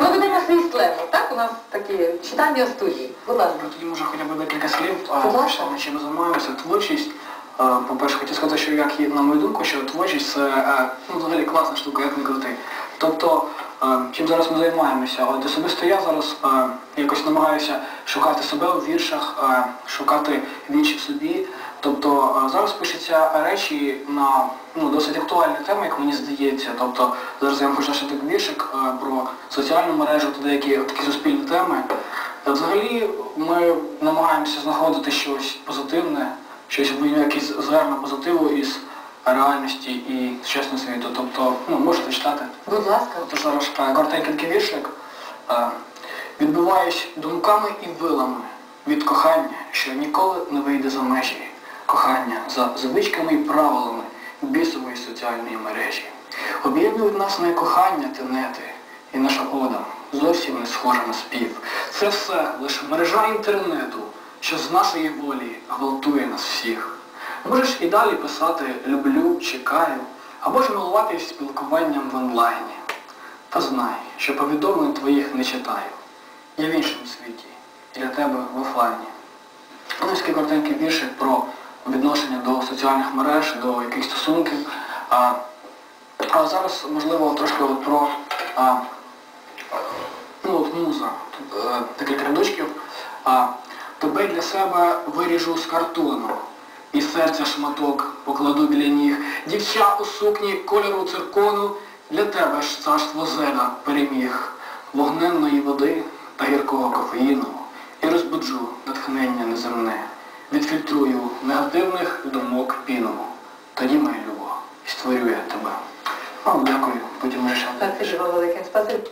Ми ведемо свій сленг, так? У нас такі читання студії. Будь ласка. Ну, Тоді може хоча б декілька слів, а, Будь ласка. чим займаємося. Творчість. По-перше, хотів сказати, що як і на мою думку, що творчість це е, ну, взагалі класна штука, як не крути. Тобто, е, чим зараз ми займаємося? От особисто я зараз е, якось намагаюся шукати себе у віршах, шукати вірші в собі. Тобто е, зараз пишуться речі на ну, досить актуальні теми, як мені здається. Тобто зараз я вам хочу нашити віршик е, про соціальну мережу та деякі такі суспільні теми. Та Взагалі ми намагаємося знаходити щось позитивне, щось якийсь звернення позитиву із реальності і сучасного світу. Тобто, ну, можете читати. Будь ласка. Тож зараз коротенький такий віршик. Е, Відбиваюсь думками і вилами від кохання, що ніколи не вийде за межі. Кохання за звичками і правилами бісової соціальної мережі. Об'єднують нас не кохання тенети, і наша ода зовсім не схожа на спів. Це все лише мережа інтернету, що з нашої волі гвалтує нас всіх. Можеш і далі писати люблю, чекаю, або ж милуватись спілкуванням в онлайні. Та знай, що повідомлень твоїх не читаю. Я в іншому світі, і для тебе в офлайні. Ось такий коротенький віршик про відношення до соціальних мереж, до якихось стосунків. А, а зараз, можливо, трошки от про а, ну, от муза. Тут е, декілька рядочків. А, тебе для себе виріжу з картону. І серця шматок покладу біля ніг. Дівча у сукні кольору циркону, для тебе ж царство зеля переміг. Вогненної води та гіркого кофеїну. І розбуджу натхнення неземне. Відфільтрую негативних думок піну. Тоді, моя любов, і створю я тебе. Вам дякую, потім лише. Так, ти ж велике спасибі.